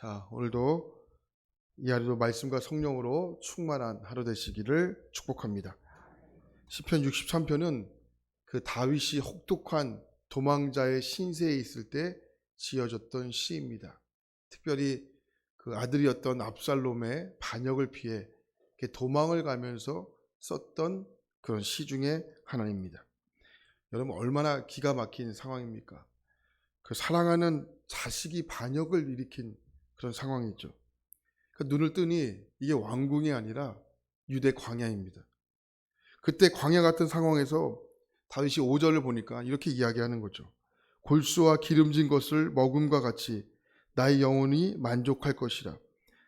자, 오늘도 이 하루도 말씀과 성령으로 충만한 하루 되시기를 축복합니다. 시편 63편은 그 다윗이 혹독한 도망자의 신세에 있을 때 지어졌던 시입니다. 특별히 그 아들이었던 압살롬의 반역을 피해 도망을 가면서 썼던 그런 시 중에 하나입니다. 여러분 얼마나 기가 막힌 상황입니까? 그 사랑하는 자식이 반역을 일으킨 그런 상황이죠. 그 눈을 뜨니 이게 왕궁이 아니라 유대 광야입니다. 그때 광야 같은 상황에서 다윗이 5절을 보니까 이렇게 이야기하는 거죠. 골수와 기름진 것을 먹음과 같이 나의 영혼이 만족할 것이라.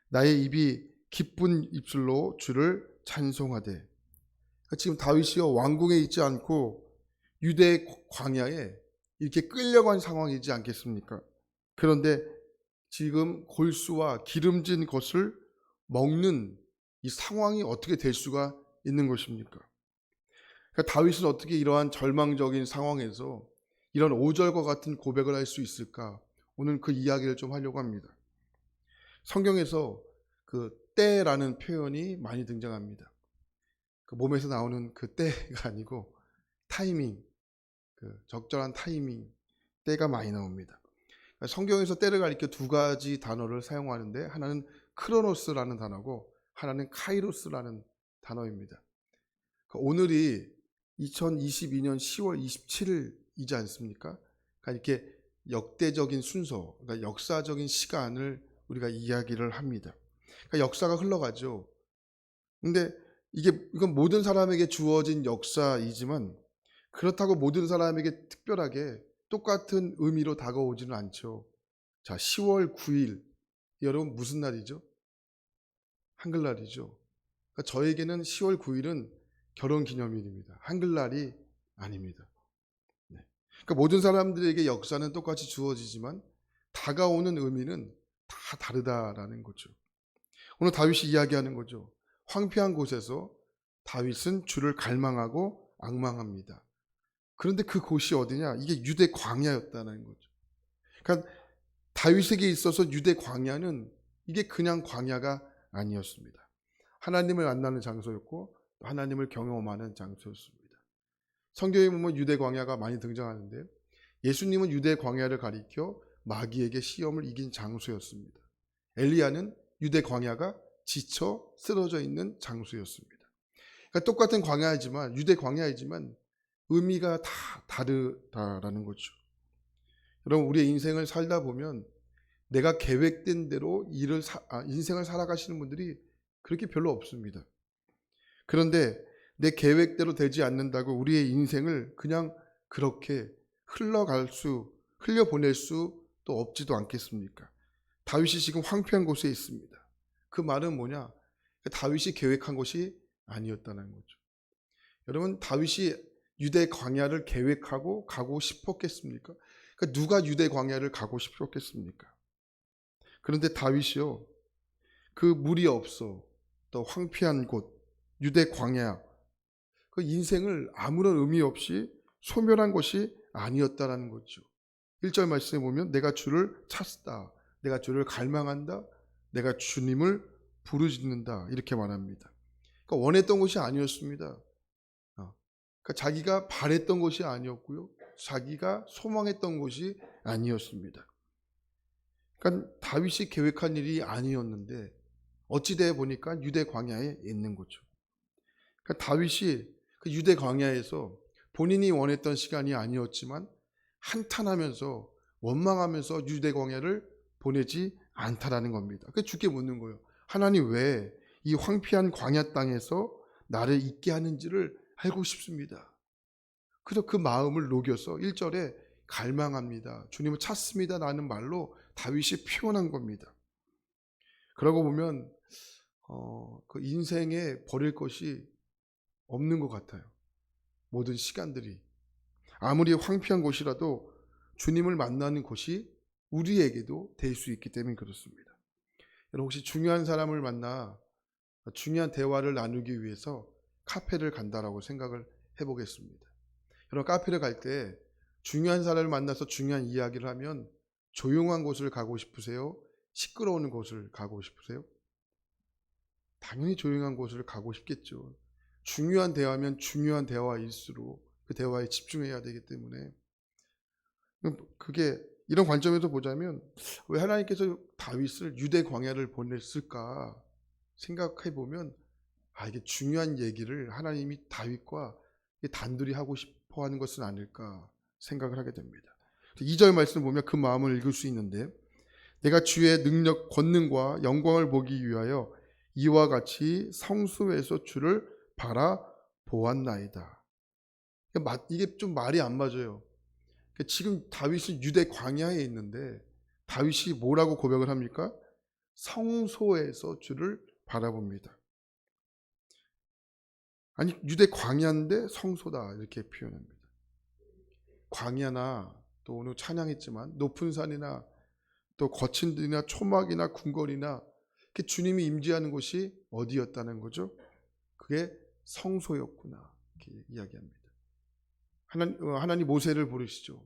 나의 입이 기쁜 입술로 주를 찬송하되. 그러니까 지금 다윗이요 왕궁에 있지 않고 유대 광야에 이렇게 끌려간 상황이지 않겠습니까? 그런데 지금 골수와 기름진 것을 먹는 이 상황이 어떻게 될 수가 있는 것입니까? 그러니까 다윗은 어떻게 이러한 절망적인 상황에서 이런 오절과 같은 고백을 할 수 있을까? 오늘 그 이야기를 좀 하려고 합니다. 성경에서 그 때라는 표현이 많이 등장합니다. 그 몸에서 나오는 그 때가 아니고 타이밍, 그 적절한 타이밍, 때가 많이 나옵니다. 성경에서 때를 가리켜 두 가지 단어를 사용하는데 하나는 크로노스라는 단어고 하나는 카이로스라는 단어입니다. 그러니까 오늘이 2022년 10월 27일이지 않습니까? 그러니까 이렇게 역대적인 순서, 그러니까 역사적인 시간을 우리가 이야기를 합니다. 그러니까 역사가 흘러가죠. 근데 이게 이건 모든 사람에게 주어진 역사이지만 그렇다고 모든 사람에게 특별하게 똑같은 의미로 다가오지는 않죠. 자, 10월 9일. 여러분 무슨 날이죠? 한글날이죠. 그러니까 저에게는 10월 9일은 결혼 기념일입니다. 한글날이 아닙니다. 네. 그러니까 모든 사람들에게 역사는 똑같이 주어지지만 다가오는 의미는 다 다르다라는 거죠. 오늘 다윗이 이야기하는 거죠. 황폐한 곳에서 다윗은 주를 갈망하고 악망합니다. 그런데 그 곳이 어디냐? 이게 유대 광야였다는 거죠. 그러니까 다윗에게 있어서 유대 광야는 이게 그냥 광야가 아니었습니다. 하나님을 만나는 장소였고 하나님을 경험하는 장소였습니다. 성경에 보면 유대 광야가 많이 등장하는데 예수님은 유대 광야를 가리켜 마귀에게 시험을 이긴 장소였습니다. 엘리야는 유대 광야가 지쳐 쓰러져 있는 장소였습니다. 그러니까 똑같은 광야이지만 유대 광야이지만 의미가 다 다르다라는 거죠. 여러분 우리의 인생을 살다 보면 내가 계획된 대로 일을 사, 아, 인생을 살아가시는 분들이 그렇게 별로 없습니다. 그런데 내 계획대로 되지 않는다고 우리의 인생을 그냥 그렇게 흘러갈 수, 흘려 보낼 수도 없지도 않겠습니까? 다윗이 지금 황폐한 곳에 있습니다. 그 말은 뭐냐? 다윗이 계획한 것이 아니었다는 거죠. 여러분, 다윗이 유대 광야를 계획하고 가고 싶었겠습니까? 그러니까 누가 유대 광야를 가고 싶었겠습니까? 그런데 다윗이요, 그 물이 없어, 또 황폐한 곳, 유대 광야, 그 인생을 아무런 의미 없이 소멸한 것이 아니었다라는 거죠. 1절 말씀에 보면 내가 주를 찾다, 내가 주를 갈망한다, 내가 주님을 부르짖는다 이렇게 말합니다. 그러니까 원했던 것이 아니었습니다. 어. 그러니까 자기가 바랬던 것이 아니었고요, 자기가 소망했던 것이 아니었습니다. 그러니까 다윗이 계획한 일이 아니었는데 어찌돼 보니까 유대 광야에 있는 거죠. 그러니까 다윗이 그 유대 광야에서 본인이 원했던 시간이 아니었지만 한탄하면서 원망하면서 유대 광야를 보내지 않다라는 겁니다. 그 주께 묻는 거예요. 하나님 왜 이 황폐한 광야 땅에서 나를 있게 하는지를 알고 싶습니다. 그래서 그 마음을 녹여서 1절에 갈망합니다. 주님을 찾습니다. 라는 말로 다윗이 표현한 겁니다. 그러고 보면 어, 그 인생에 버릴 것이 없는 것 같아요. 모든 시간들이. 아무리 황폐한 곳이라도 주님을 만나는 곳이 우리에게도 될 수 있기 때문에 그렇습니다. 여러분 혹시 중요한 사람을 만나 중요한 대화를 나누기 위해서 카페를 간다라고 생각을 해보겠습니다. 여러분 카페를 갈 때 중요한 사람을 만나서 중요한 이야기를 하면 조용한 곳을 가고 싶으세요? 시끄러운 곳을 가고 싶으세요? 당연히 조용한 곳을 가고 싶겠죠. 중요한 대화면 중요한 대화일수록 그 대화에 집중해야 되기 때문에 그게 이런 관점에서 보자면 왜 하나님께서 다윗을 유대 광야를 보냈을까 생각해 보면 아 이게 중요한 얘기를 하나님이 다윗과 단둘이 하고 싶어 하는 것은 아닐까 생각을 하게 됩니다. 2절 말씀 보면 그 마음을 읽을 수 있는데 내가 주의 능력 권능과 영광을 보기 위하여 이와 같이 성수에서 주를 바라 보았나이다. 이게 좀 말이 안 맞아요. 지금 다윗은 유대 광야에 있는데 다윗이 뭐라고 고백을 합니까? 성소에서 주를 바라봅니다. 아니 유대 광야인데 성소다 이렇게 표현합니다. 광야나 또 오늘 찬양했지만 높은 산이나 또 거친 들이나 초막이나 궁궐이나 주님이 임재하는 곳이 어디였다는 거죠? 그게 성소였구나 이렇게 이야기합니다. 하나님, 어, 하나님 모세를 부르시죠.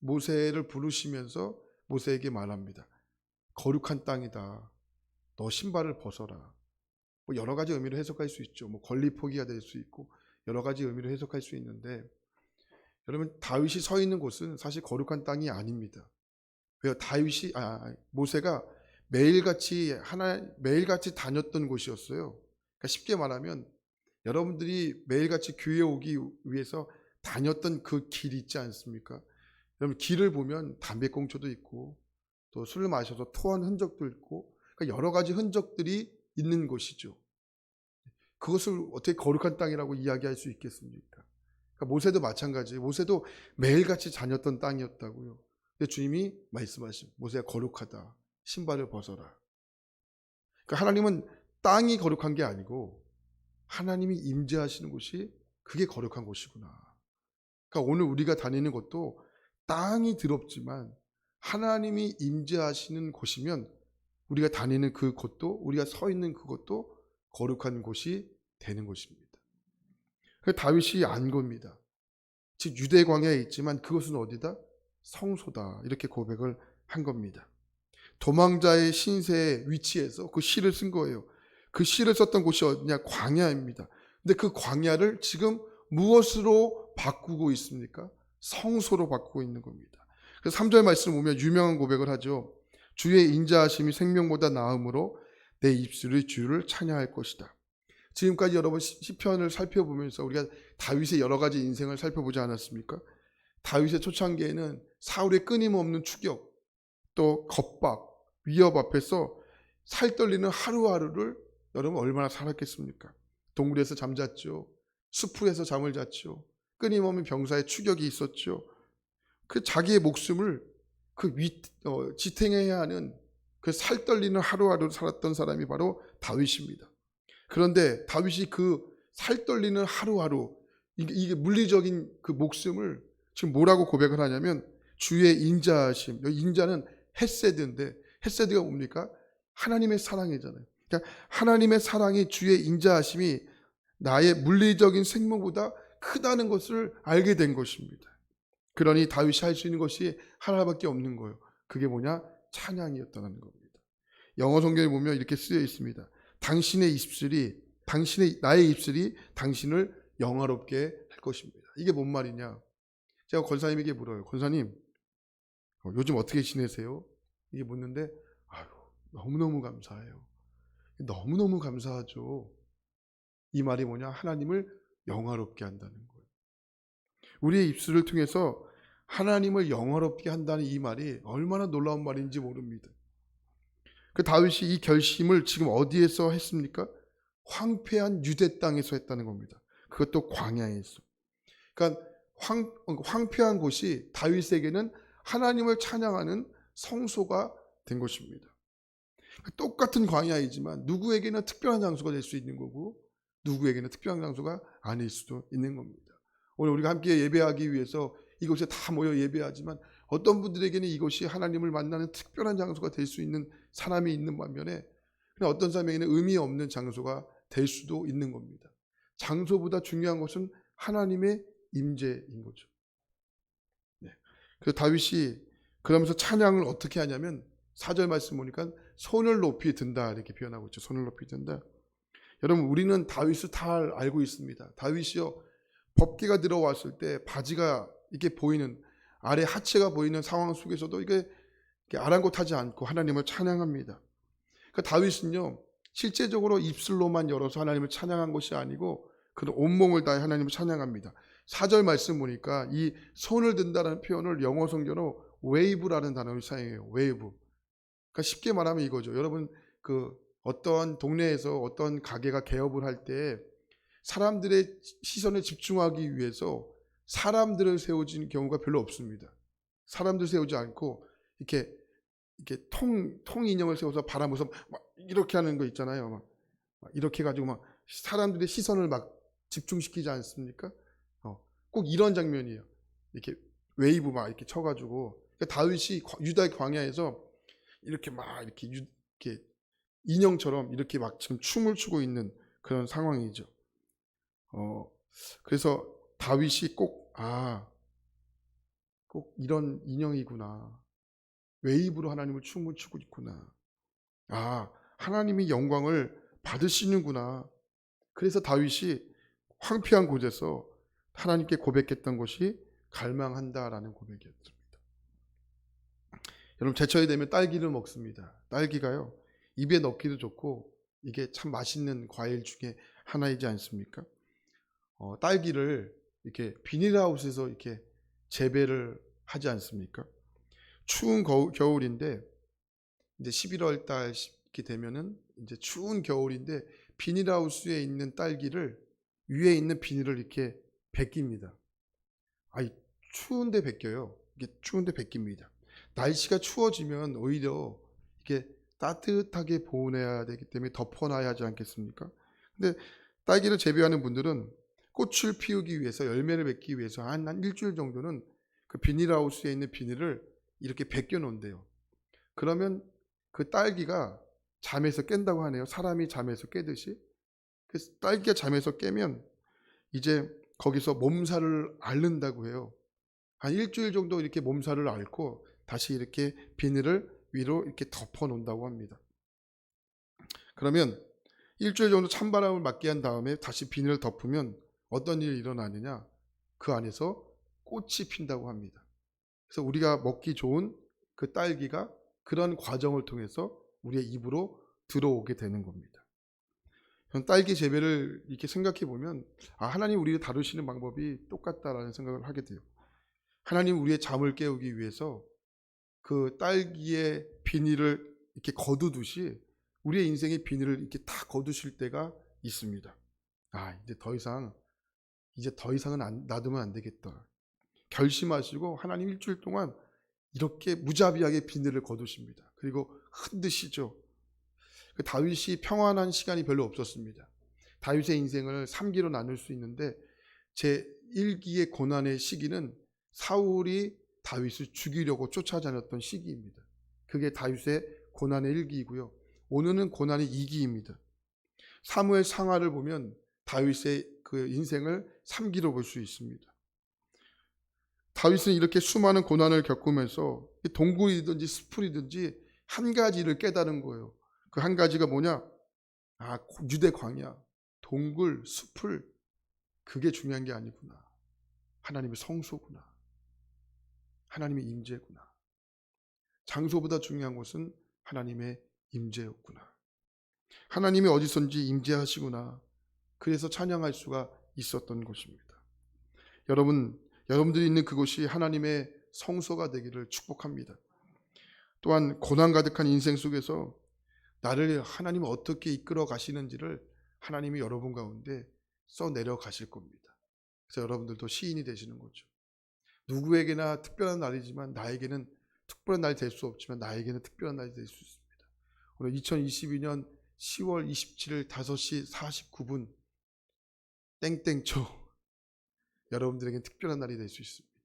모세를 부르시면서 모세에게 말합니다. 거룩한 땅이다. 너 신발을 벗어라. 뭐 여러 가지 의미로 해석할 수 있죠. 뭐 권리 포기가 될 수 있고 여러 가지 의미로 해석할 수 있는데 여러분 다윗이 서 있는 곳은 사실 거룩한 땅이 아닙니다. 왜요? 다윗이 아 모세가 매일같이 하나 매일같이 다녔던 곳이었어요. 그러니까 쉽게 말하면 여러분들이 매일같이 교회 오기 위해서 다녔던 그 길 있지 않습니까? 여러분 길을 보면 담배꽁초도 있고 또 술을 마셔서 토한 흔적도 있고 그러니까 여러 가지 흔적들이 있는 곳이죠. 그것을 어떻게 거룩한 땅이라고 이야기할 수 있겠습니까? 그러니까 모세도 마찬가지예요. 모세도 매일같이 다녔던 땅이었다고요. 근데 주님이 말씀하신 모세가 거룩하다. 신발을 벗어라. 그러니까 하나님은 땅이 거룩한 게 아니고 하나님이 임재하시는 곳이 그게 거룩한 곳이구나. 그러니까 오늘 우리가 다니는 곳도 땅이 더럽지만 하나님이 임재하시는 곳이면 우리가 다니는 그 곳도 우리가 서 있는 그곳도 거룩한 곳이 되는 곳입니다. 그 다윗이 안 겁니다. 즉 유대 광야에 있지만 그것은 어디다? 성소다. 이렇게 고백을 한 겁니다. 도망자의 신세의 위치에서 그 시를 쓴 거예요. 그 시를 썼던 곳이 어디냐? 광야입니다. 근데 그 광야를 지금 무엇으로 바꾸고 있습니까? 성소로 바꾸고 있는 겁니다. 그래서 3절 말씀 보면 유명한 고백을 하죠. 주의 인자하심이 생명보다 나음으로 내 입술의 주를 찬양할 것이다. 지금까지 여러분 시편을 살펴보면서 우리가 다윗의 여러 가지 인생을 살펴보지 않았습니까? 다윗의 초창기에는 사울의 끊임없는 추격, 또 겁박, 위협 앞에서 살 떨리는 하루하루를 여러분 얼마나 살았겠습니까? 동굴에서 잠잤죠. 수풀에서 잠을 잤죠. 끊임없는 병사의 추격이 있었죠. 그 자기의 목숨을 그 위, 어, 지탱해야 하는 그 살 떨리는 하루하루를 살았던 사람이 바로 다윗입니다. 그런데 다윗이 그 살 떨리는 하루하루 이게, 물리적인 그 목숨을 지금 뭐라고 고백을 하냐면 주의 인자하심. 여기 인자는 햇세드인데 햇세드가 뭡니까? 하나님의 사랑이잖아요. 그러니까 하나님의 사랑이 주의 인자하심이 나의 물리적인 생명보다 크다는 것을 알게 된 것입니다. 그러니 다윗이 할 수 있는 것이 하나밖에 없는 거예요. 그게 뭐냐? 찬양이었다는 겁니다. 영어 성경에 보면 이렇게 쓰여 있습니다. 당신의 입술이 당신의 나의 입술이 당신을 영화롭게 할 것입니다. 이게 뭔 말이냐? 제가 권사님에게 물어요. 권사님, 어, 요즘 어떻게 지내세요? 이게 묻는데 아유, 너무너무 감사해요. 너무너무 감사하죠. 이 말이 뭐냐? 하나님을 영화롭게 한다는 거예요. 우리의 입술을 통해서 하나님을 영화롭게 한다는 이 말이 얼마나 놀라운 말인지 모릅니다. 그 다윗이 이 결심을 지금 어디에서 했습니까? 황폐한 유대 땅에서 했다는 겁니다. 그것도 광야에서. 그러니까 황, 황폐한 곳이 다윗에게는 하나님을 찬양하는 성소가 된 것입니다. 똑같은 광야이지만 누구에게는 특별한 장소가 될 수 있는 거고 누구에게는 특별한 장소가 아닐 수도 있는 겁니다. 오늘 우리가 함께 예배하기 위해서 이곳에 다 모여 예배하지만 어떤 분들에게는 이곳이 하나님을 만나는 특별한 장소가 될 수 있는 사람이 있는 반면에 어떤 사람에게는 의미 없는 장소가 될 수도 있는 겁니다. 장소보다 중요한 것은 하나님의 임재인 거죠. 네. 그래서 다윗이 그러면서 찬양을 어떻게 하냐면 4절 말씀 보니까 손을 높이 든다 이렇게 표현하고 있죠. 손을 높이 든다. 여러분 우리는 다윗을 다 알고 있습니다. 다윗이요 법계가 들어왔을 때 바지가 이렇게 보이는 아래 하체가 보이는 상황 속에서도 이게 아랑곳하지 않고 하나님을 찬양합니다. 그 다윗은요 실제적으로 입술로만 열어서 하나님을 찬양한 것이 아니고 그는 온몸을 다해 하나님을 찬양합니다. 4절 말씀 보니까 이 손을 든다는 표현을 영어 성경으로 웨이브라는 단어를 사용해요. 웨이브. 그러니까 쉽게 말하면 이거죠. 여러분 그 어떤 동네에서 어떤 가게가 개업을 할 때 사람들의 시선을 집중하기 위해서 사람들을 세워진 경우가 별로 없습니다. 사람들 세우지 않고 이렇게 이렇게 통, 통 인형을 세워서 바라보면서 막 이렇게 하는 거 있잖아요. 막, 막 이렇게 해가지고 막 사람들의 시선을 막 집중시키지 않습니까? 어, 꼭 이런 장면이에요. 이렇게 웨이브 막 이렇게 쳐가지고 그러니까 다윗이 과- 유다의 광야에서 이렇게 막 이렇게, 유, 이렇게 인형처럼 이렇게 막 지금 춤을 추고 있는 그런 상황이죠. 어, 그래서 다윗이 꼭, 아, 꼭 이런 인형이구나. 웨이브로 하나님을 춤을 추고 있구나. 아, 하나님이 영광을 받으시는구나. 그래서 다윗이 황폐한 곳에서 하나님께 고백했던 것이 갈망한다라는 고백이었습니다. 여러분 제철이 되면 딸기를 먹습니다. 딸기가요 입에 넣기도 좋고 이게 참 맛있는 과일 중에 하나이지 않습니까? 어, 딸기를 이렇게 비닐하우스에서 이렇게 재배를 하지 않습니까? 추운 거- 겨울 인데 이제 11월 달 이렇게 되면은 이제 추운 겨울인데 비닐하우스에 있는 딸기를 위에 있는 비닐을 이렇게 벗깁니다. 아이 추운데 벗겨요. 이게 추운데 벗깁니다. 날씨가 추워지면 오히려 이게 따뜻하게 보내야 되기 때문에 덮어놔야 하지 않겠습니까? 근데 딸기를 재배하는 분들은 꽃을 피우기 위해서 열매를 맺기 위해서 한, 한 일주일 정도는 그 비닐하우스에 있는 비닐을 이렇게 벗겨 놓은대요. 그러면 그 딸기가 잠에서 깬다고 하네요. 사람이 잠에서 깨듯이. 그래서 딸기가 잠에서 깨면 이제 거기서 몸살을 앓는다고 해요. 한 일주일 정도 이렇게 몸살을 앓고 다시 이렇게 비닐을 위로 이렇게 덮어 놓는다고 합니다. 그러면 일주일 정도 찬바람을 맞게 한 다음에 다시 비닐을 덮으면 어떤 일이 일어나느냐? 그 안에서 꽃이 핀다고 합니다. 그래서 우리가 먹기 좋은 그 딸기가 그런 과정을 통해서 우리의 입으로 들어오게 되는 겁니다. 딸기 재배를 이렇게 생각해 보면 아 하나님 우리를 다루시는 방법이 똑같다라는 생각을 하게 돼요. 하나님 우리의 잠을 깨우기 위해서 그 딸기의 비닐을 이렇게 거두듯이 우리의 인생의 비닐을 이렇게 다 거두실 때가 있습니다. 아 이제 더 이상 이제 더 이상은 안, 놔두면 안 되겠다. 결심하시고 하나님 일주일 동안 이렇게 무자비하게 비늘을 거두십니다. 그리고 흔드시죠. 그 다윗이 평안한 시간이 별로 없었습니다. 다윗의 인생을 3기로 나눌 수 있는데 제 1기의 고난의 시기는 사울이 다윗을 죽이려고 쫓아다녔던 시기입니다. 그게 다윗의 고난의 1기이고요. 오늘은 고난의 2기입니다. 사무엘 상하를 보면 다윗의 그 인생을 3기로 볼 수 있습니다. 다윗은 이렇게 수많은 고난을 겪으면서 동굴이든지 숲이든지 한 가지를 깨달은 거예요. 그 한 가지가 뭐냐? 아, 유대 광야, 동굴, 숲을 그게 중요한 게 아니구나. 하나님의 성소구나. 하나님의 임재구나. 장소보다 중요한 것은 하나님의 임재였구나. 하나님이 어디선지 임재하시구나. 그래서 찬양할 수가 있었던 것입니다. 여러분, 여러분들이 있는 그곳이 하나님의 성소가 되기를 축복합니다. 또한 고난 가득한 인생 속에서 나를 하나님 어떻게 이끌어 가시는지를 하나님이 여러분 가운데 써 내려 가실 겁니다. 그래서 여러분들도 시인이 되시는 거죠. 누구에게나 특별한 날이지만 나에게는 특별한 날이 될 수 없지만 나에게는 특별한 날이 될 수 있습니다. 오늘 2022년 10월 27일 5시 49분 땡땡초 여러분들에게 특별한 날이 될 수 있습니다.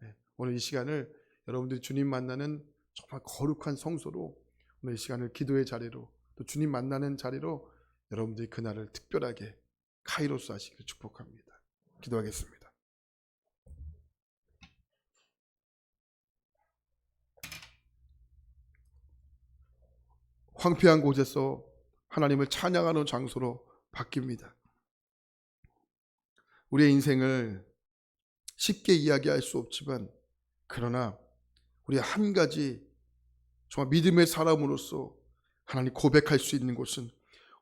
네, 오늘 이 시간을 여러분들이 주님 만나는 정말 거룩한 성소로 오늘 이 시간을 기도의 자리로 또 주님 만나는 자리로 여러분들이 그날을 특별하게 카이로스 하시기를 축복합니다. 기도하겠습니다. 황폐한 곳에서 하나님을 찬양하는 장소로 바뀝니다. 우리의 인생을 쉽게 이야기할 수 없지만 그러나 우리 한 가지 정말 믿음의 사람으로서 하나님 고백할 수 있는 곳은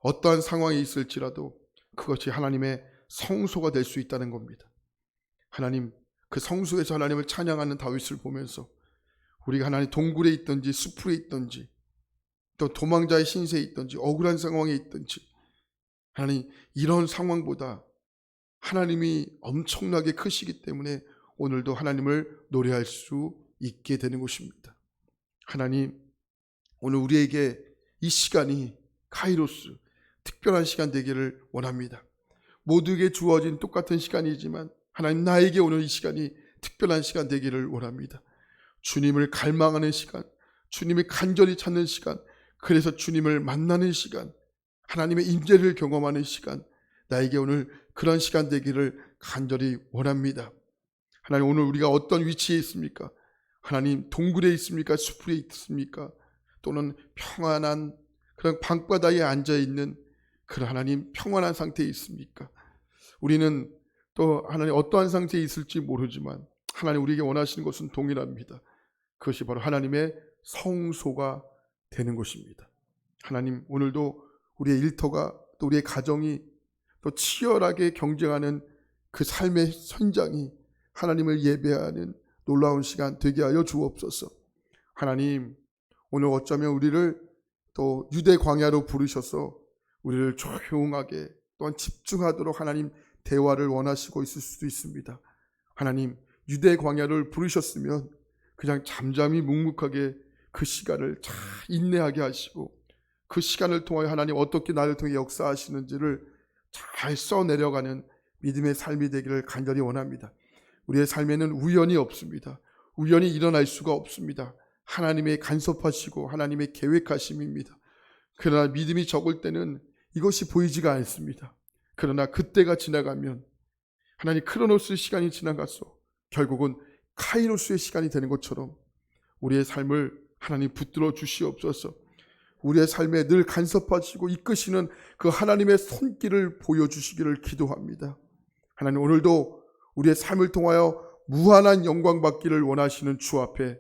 어떠한 상황이 있을지라도 그것이 하나님의 성소가 될 수 있다는 겁니다. 하나님 그 성소에서 하나님을 찬양하는 다윗을 보면서 우리가 하나님 동굴에 있든지 수풀에 있든지 또 도망자의 신세에 있든지 억울한 상황에 있든지 하나님 이런 상황보다 하나님이 엄청나게 크시기 때문에 오늘도 하나님을 노래할 수 있게 되는 것입니다. 하나님 오늘 우리에게 이 시간이 카이로스 특별한 시간 되기를 원합니다. 모두에게 주어진 똑같은 시간이지만 하나님 나에게 오늘 이 시간이 특별한 시간 되기를 원합니다. 주님을 갈망하는 시간, 주님을 간절히 찾는 시간, 그래서 주님을 만나는 시간, 하나님의 임재를 경험하는 시간, 나에게 오늘 그런 시간 되기를 간절히 원합니다. 하나님 오늘 우리가 어떤 위치에 있습니까? 하나님 동굴에 있습니까? 수풀에 있습니까? 또는 평안한 그런 방바다에 앉아 있는 그런 하나님 평안한 상태에 있습니까? 우리는 또 하나님 어떠한 상태에 있을지 모르지만 하나님 우리에게 원하시는 것은 동일합니다. 그것이 바로 하나님의 성소가 되는 것입니다. 하나님 오늘도 우리의 일터가 또 우리의 가정이 또 치열하게 경쟁하는 그 삶의 현장이 하나님을 예배하는 놀라운 시간 되게 하여 주옵소서. 하나님 오늘 어쩌면 우리를 또 유대 광야로 부르셔서 우리를 조용하게 또한 집중하도록 하나님 대화를 원하시고 있을 수도 있습니다. 하나님 유대 광야를 부르셨으면 그냥 잠잠히 묵묵하게 그 시간을 잘 인내하게 하시고 그 시간을 통하여 하나님 어떻게 나를 통해 역사하시는지를 잘 써내려가는 믿음의 삶이 되기를 간절히 원합니다. 우리의 삶에는 우연이 없습니다. 우연히 일어날 수가 없습니다. 하나님의 간섭하시고 하나님의 계획하심입니다. 그러나 믿음이 적을 때는 이것이 보이지가 않습니다. 그러나 그때가 지나가면 하나님 크로노스 시간이 지나가서 결국은 카이로스의 시간이 되는 것처럼 우리의 삶을 하나님 붙들어 주시옵소서. 우리의 삶에 늘 간섭하시고 이끄시는 그 하나님의 손길을 보여주시기를 기도합니다. 하나님 오늘도 우리의 삶을 통하여 무한한 영광 받기를 원하시는 주 앞에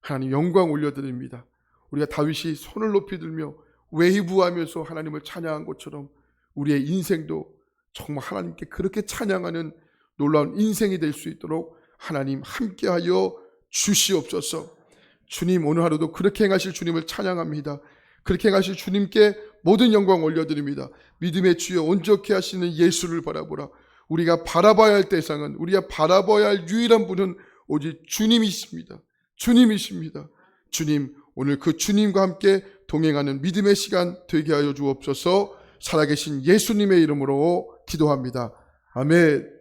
하나님 영광 올려드립니다. 우리가 다윗이 손을 높이 들며 웨이브하면서 하나님을 찬양한 것처럼 우리의 인생도 정말 하나님께 그렇게 찬양하는 놀라운 인생이 될 수 있도록 하나님 함께하여 주시옵소서. 주님 오늘 하루도 그렇게 행하실 주님을 찬양합니다. 그렇게 행하실 주님께 모든 영광 올려드립니다. 믿음의 주여 온전케 하시는 예수를 바라보라. 우리가 바라봐야 할 대상은 우리가 바라봐야 할 유일한 분은 오직 주님이십니다. 주님이십니다. 주님 오늘 그 주님과 함께 동행하는 믿음의 시간 되게 하여 주옵소서. 살아계신 예수님의 이름으로 기도합니다. 아멘.